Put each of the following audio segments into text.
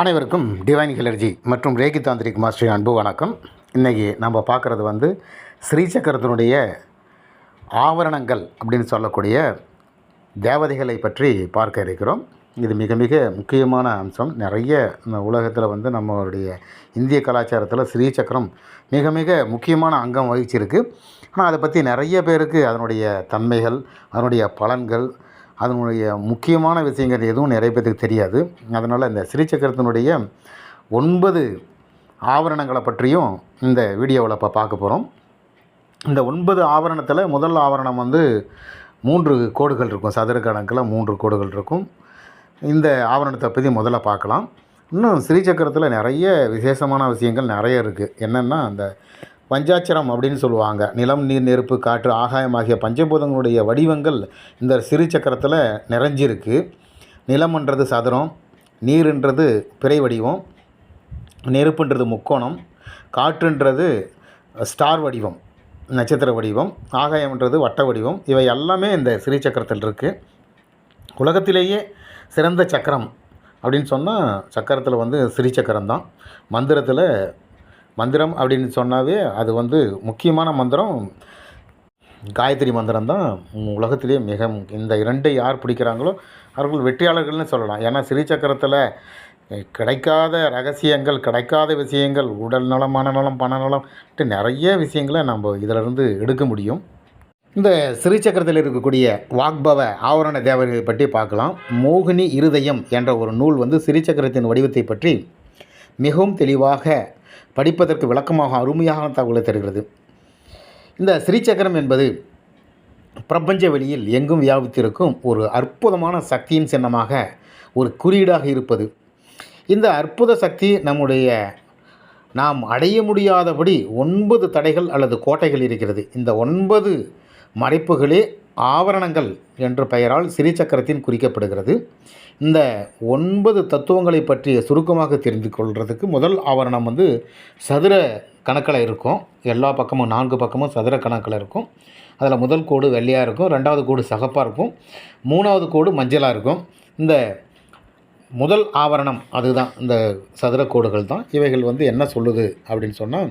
அனைவருக்கும் டிவைன் ஹிலர்ஜி மற்றும் Reiki tantric master அன்பு வணக்கம். இன்றைக்கி நம்ம பார்க்குறது வந்து ஸ்ரீசக்கரத்தினுடைய ஆவரணங்கள் அப்படின்னு சொல்லக்கூடிய தேவதைகளை பற்றி பார்க்க இருக்கிறோம். இது மிக மிக முக்கியமான அம்சம். நிறைய உலகத்தில் வந்து நம்மளுடைய இந்திய கலாச்சாரத்தில் ஸ்ரீசக்கரம் மிக மிக முக்கியமான அங்கம் வகிச்சிருக்கு. ஆனால் அதை பற்றி நிறைய பேருக்கு அதனுடைய தன்மைகள் அதனுடைய பலன்கள் அதனுடைய முக்கியமான விஷயங்கள் எதுவும் நிறைய பேருக்கு தெரியாது. அதனால் இந்த ஸ்ரீசக்கரத்தினுடைய ஒன்பது ஆவரணங்களை பற்றியும் இந்த வீடியோவில் இப்போ பார்க்க போகிறோம் இந்த ஒன்பது ஆவரணத்தில் முதல் ஆவரணம் வந்து மூன்று கோடுகள் இருக்கும். சதுர கணக்கில் மூன்று கோடுகள் இருக்கும். இந்த ஆவரணத்தை பற்றி முதல்ல பார்க்கலாம். இன்னும் ஸ்ரீசக்கரத்தில் நிறைய விசேஷமான விஷயங்கள் நிறைய இருக்குது என்னென்னா அந்த பஞ்சாட்சரம் அப்படின்னு சொல்லுவாங்க. நிலம் நீர் நெருப்பு காற்று ஆகாயம் ஆகிய பஞ்சபூதங்களுடைய வடிவங்கள் இந்த சிறு சக்கரத்தில் நிறைஞ்சிருக்கு. நிலம்ன்றது சதுரம் நீருன்றது பிறை வடிவம் நெருப்புன்றது முக்கோணம் காற்றுன்றது ஸ்டார் வடிவம் நட்சத்திர வடிவம் ஆகாயம்ன்றது வட்ட வடிவம். இவை எல்லாமே இந்த சிறு சக்கரத்தில் இருக்குது உலகத்திலேயே சிறந்த சக்கரம் அப்படின்னு சொன்னால் சக்கரத்தில் வந்து சிறு சக்கரம் தான் மந்திரத்தில் மந்திரம் அப்படின்னு சொன்னாவே அது வந்து முக்கியமான மந்திரம். காயத்ரி மந்திரம் தான் உலகத்திலேயே மிக இந்த இரண்டை யார் பிடிக்கிறாங்களோ அவர்கள் வெற்றியாளர்கள்னு சொல்லலாம். ஏன்னா சிறி சக்கரத்தில் கிடைக்காத ரகசியங்கள் கிடைக்காத விஷயங்கள் உடல் நலம் மனநலம் பணநலம் நிறைய விஷயங்களை நம்ம இதிலிருந்து எடுக்க முடியும். இந்த சிறு சக்கரத்தில் இருக்கக்கூடிய வாக்பவ ஆவரண தேவர்களை பற்றி பார்க்கலாம். மோகினி இருதயம் என்ற ஒரு நூல் வந்து சிறு சக்கரத்தின் வடிவத்தை பற்றி மிகவும் தெளிவாக படிப்பதற்கு விளக்கமாக அருமையாக தகவலை தருகிறது. இந்த ஸ்ரீசக்கரம் என்பது பிரபஞ்ச வெளியில் எங்கும் வியாபித்திருக்கும் ஒரு அற்புதமான சக்தியின் சின்னமாக ஒரு குறியீடாக இருப்பது. இந்த அற்புத சக்தி நம்முடைய நாம் அடைய முடியாதபடி ஒன்பது தடைகள் அல்லது கோட்டைகள் இருக்கிறது. இந்த ஒன்பது மறைப்புகளே ஆவரணங்கள் என்ற பெயரால் சிறிச்சக்கரத்தின் குறிக்கப்படுகிறது. இந்த ஒன்பது தத்துவங்களை பற்றிய சுருக்கமாக தெரிந்து கொள்கிறதுக்கு முதல் ஆவரணம் வந்து சதுர கணக்கில் இருக்கும். எல்லா பக்கமும் நான்கு பக்கமும் சதுர கணக்கில் இருக்கும். அதில் முதல் கோடு வெள்ளையாக இருக்கும் ரெண்டாவது கோடு சகப்பாக இருக்கும் மூணாவது கோடு மஞ்சளாக இருக்கும். இந்த முதல் ஆவரணம் அதுதான் இந்த சதுர கோடுகள் தான். இவைகள் வந்து என்ன சொல்லுது அப்படின்னு சொன்னால்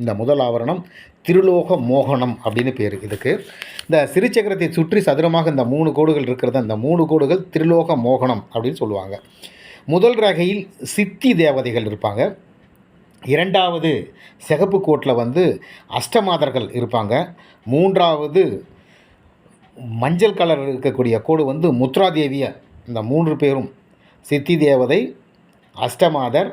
இந்த முதல் ஆவரணம் திருலோக மோகனம் அப்படின்னு பேர். இதுக்கு இந்த சிறுச்சக்கரத்தை சுற்றி சதுரமாக இந்த மூணு கோடுகள் இருக்கிறது அந்த மூணு கோடுகள் திருலோக மோகனம் அப்படின்னு சொல்லுவாங்க. முதல் ரகையில் சித்தி தேவதைகள் இருப்பாங்க. இரண்டாவது சிகப்பு கோட்டில் வந்து அஷ்டமாதர்கள் இருப்பாங்க. மூன்றாவது மஞ்சள் கலர் இருக்கக்கூடிய கோடு வந்து முத்ராதேவிய இந்த மூன்று பேரும் சித்தி தேவதை அஷ்டமாதர்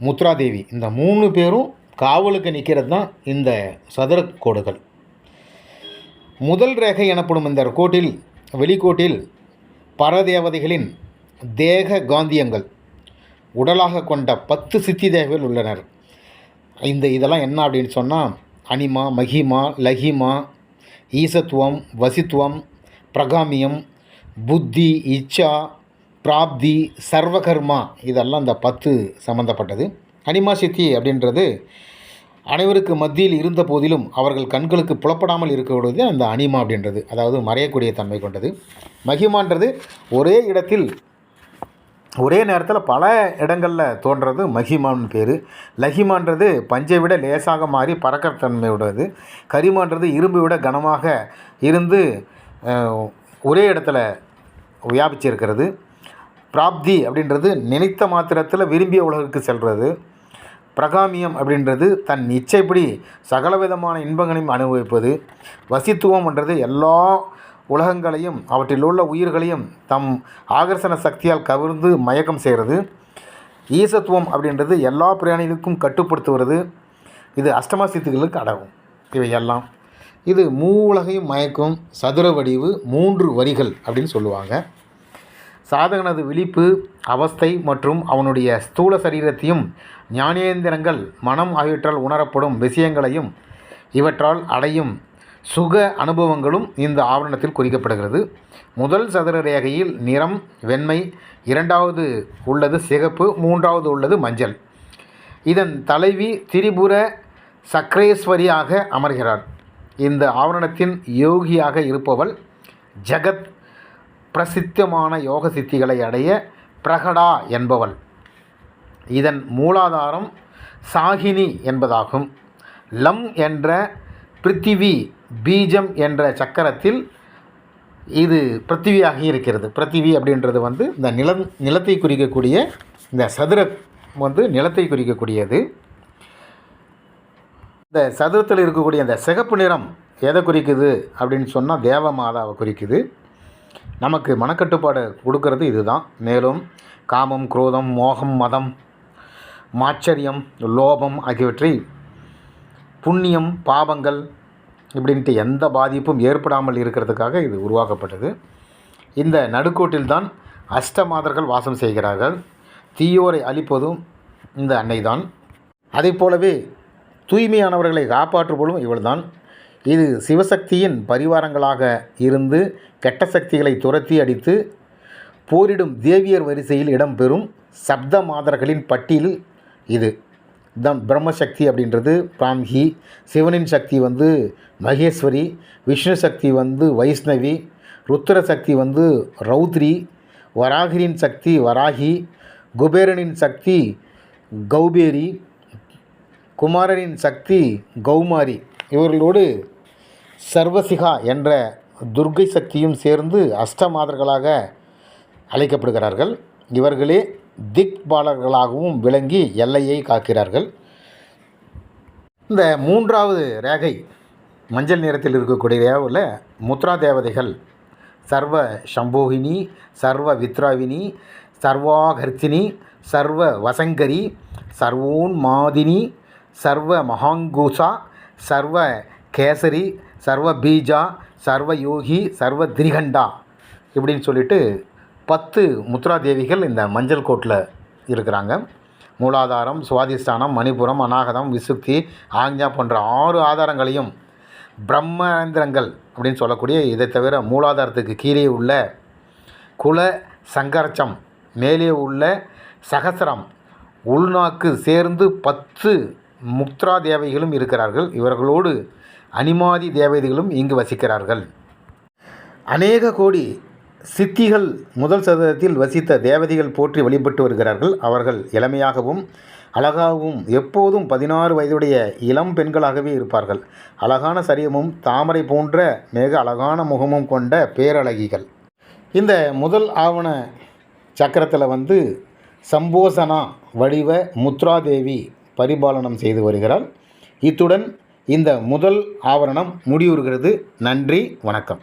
முத்ராதேவி. இந்த மூணு பேரும் காவலுக்கு நிற்கிறது தான் இந்த சதுர கோடுகள். முதல் ரேகை எனப்படும் இந்த கோட்டில் வெளிக்கோட்டில் பரதேவதைகளின் தேக காந்தியங்கள் உடலாக கொண்ட பத்து சித்தி தேவர்கள் உள்ளனர். இந்த இதெல்லாம் என்ன அப்படின்னு சொன்னால் அனிமா மகிமா லஹிமா ஈசத்துவம் வசித்துவம் பிரகாமியம் புத்தி இச்சா பிராப்தி சர்வகர்மா இதெல்லாம் இந்த பத்து சம்மந்தப்பட்டது அனிமா சித்தி அப்படின்றது அனைவருக்கு மத்தியில் இருந்த போதிலும் அவர்கள் கண்களுக்கு புலப்படாமல் இருக்கக்கூடியது அந்த அனிமா அப்படின்றது. அதாவது மறையக்கூடிய தன்மை கொண்டது. மகிமான்றது ஒரே இடத்தில் ஒரே நேரத்தில் பல இடங்களில் தோன்றது மகிமான்னு பேர். லஹிமான்றது பஞ்சை விட லேசாக மாறி பறக்கிற கரிமான்றது இரும்பு விட கனமாக இருந்து ஒரே இடத்துல வியாபிச்சிருக்கிறது. பிராப்தி அப்படின்றது நினைத்த மாத்திரத்தில் விரும்பிய உலகிற்கு செல்வது பிரகாமியம் அப்படின்றது தன் இச்சைப்படி சகலவிதமான இன்பங்களையும் அனுபவிப்பது. வசித்துவம்ன்றது எல்லா உலகங்களையும் அவற்றில் உள்ள உயிர்களையும் தம் ஆகர்ஷண சக்தியால் கவிர்ந்து மயக்கம் செய்கிறது. ஈசத்துவம் அப்படின்றது எல்லா பிராணிகளுக்கும் கட்டுப்படுத்துவது இது அஷ்டமசித்துகளுக்கு அடகும் இவை எல்லாம் இது மூ உலகையும் மயக்கும் சதுர வடிவு மூன்று வரிகள் அப்படின்னு சொல்லுவாங்க. சாதகனது விழிப்பு அவஸ்தை மற்றும் அவனுடைய ஸ்தூல சரீரத்தையும் ஞானேந்திரங்கள் மனம் ஆகியவற்றால் உணரப்படும் விஷயங்களையும் இவற்றால் அடையும் சுக அனுபவங்களும் இந்த ஆவரணத்தில் குறிக்கப்படுகிறது. முதல் சதுர ரேகையில் நிறம் வெண்மை இரண்டாவது உள்ளது சிகப்பு மூன்றாவது உள்ளது மஞ்சள். இதன் தலைவி திரிபுர சக்ரேஸ்வரியாக அமர்கிறார் இந்த ஆவரணத்தின் யோகியாக இருப்பவள் ஜகத் பிரசித்தமான யோக சித்திகளை அடைய பிரகடா என்பவள். இதன் மூலாதாரம் சாகினி என்பதாகும். லம் என்ற பிருத்திவி பீஜம் என்ற சக்கரத்தில் இது பிருத்திவியாகி இருக்கிறது. பிருத்திவி அப்படின்றது வந்து இந்த நிலம் நிலத்தை குறிக்கக்கூடிய இந்த சதுர வந்து நிலத்தை குறிக்கக்கூடியது. இந்த சதுரத்தில் இருக்கக்கூடிய இந்த சிகப்பு நிறம் எதை குறிக்குது அப்படின்னு சொன்னால் தேவ மாதாவை குறிக்குது. நமக்கு மனக்கட்டுப்பாடு கொடுக்கறது இதுதான். மேலும் காமம் குரோதம் மோகம் மதம் மாச்சரியம் லோபம் ஆகியவற்றை புண்ணியம் பாவங்கள் இப்படின்ட்டு எந்த பாதிப்பும் ஏற்படாமல் இருக்கிறதுக்காக இது உருவாக்கப்பட்டது. இந்த நடுக்கோட்டில்தான் அஷ்டமாதர்கள் வாசம் செய்கிறார்கள். தீயோரை அழிப்பதும் இந்த அன்னை தான் அதே போலவே தூய்மையானவர்களை காப்பாற்றுவதும் இவள்தான். இது சிவசக்தியின் பரிவாரங்களாக இருந்து கெட்ட சக்திகளை துரத்தி அடித்து போரிடும் தேவியர் வரிசையில் இடம்பெறும் சப்த மாதர்களின் பட்டியல் இது. தான் பிரம்மசக்தி அப்படின்றது. பிராம்ஹி சிவனின் சக்தி வந்து மகேஸ்வரி. விஷ்ணு சக்தி வந்து வைஷ்ணவி. ருத்ர சக்தி வந்து ரௌத்ரி. வராகிரின் சக்தி வராகி. குபேரனின் சக்தி கௌபேரி. குமாரனின் சக்தி கௌமாரி. இவர்களோடு சர்வசிகா என்ற துர்க்கை சக்தியும் சேர்ந்து அஷ்டமாதர்களாக அழைக்கப்படுகிறார்கள். இவர்களே திக்பாலர்களாகவும் விளங்கி எல்லையை காக்கிறார்கள். இந்த மூன்றாவது ரேகை மஞ்சள் நிறத்தில் இருக்கக்கூடிய உள்ள முத்ரா தேவதைகள் சர்வ சம்போகினி சர்வ வித்ராவினி சர்வாகர்த்தினி சர்வ வசங்கரி சர்வோன்மாதினி சர்வ மகாங்கூசா சர்வ கேசரி சர்வ பீஜா சர்வ யோகி சர்வ திரிகண்டா இப்படின்னு சொல்லிட்டு பத்து முத்ரா தேவிகள் இந்த மஞ்சள் கோட்டில் இருக்கிறாங்க. மூலாதாரம் சுவாதிஷ்டானம் மணிபுரம் அநாகதம் விசுக்தி ஆக்ஞா போன்ற ஆறு ஆதாரங்களையும் பிரம்மேந்திரங்கள் அப்படின்னு சொல்லக்கூடிய இதை தவிர மூலாதாரத்துக்கு கீழே உள்ள குல சங்கரச்சம் மேலே உள்ள சகசரம் உள்நாக்கு சேர்ந்து பத்து முத்ரா தேவைகளும் இருக்கிறார்கள். இவர்களோடு அனிமாதி தேவதைகளும் இங்கு வசிக்கிறார்கள். அநேக கோடி சித்திகள் முதல் சதத்தில் வசித்த தேவதைகள் போற்றி வழிபட்டு வருகிறார்கள். அவர்கள் இளமையாகவும் அழகாகவும் எப்போதும் பதினாறு வயதுடைய இளம் பெண்களாகவே இருப்பார்கள். அழகான சரியமும் தாமரை போன்ற மிக அழகான முகமும் கொண்ட பேரழகிகள். இந்த முதல் ஆவண சக்கரத்தில் வந்து சம்போசனா வடிவ முத்ராதேவி பரிபாலனம் செய்து வருகிறார் இத்துடன் இந்த முதல் ஆவரணம் முடிவுறுகிறது. நன்றி வணக்கம்.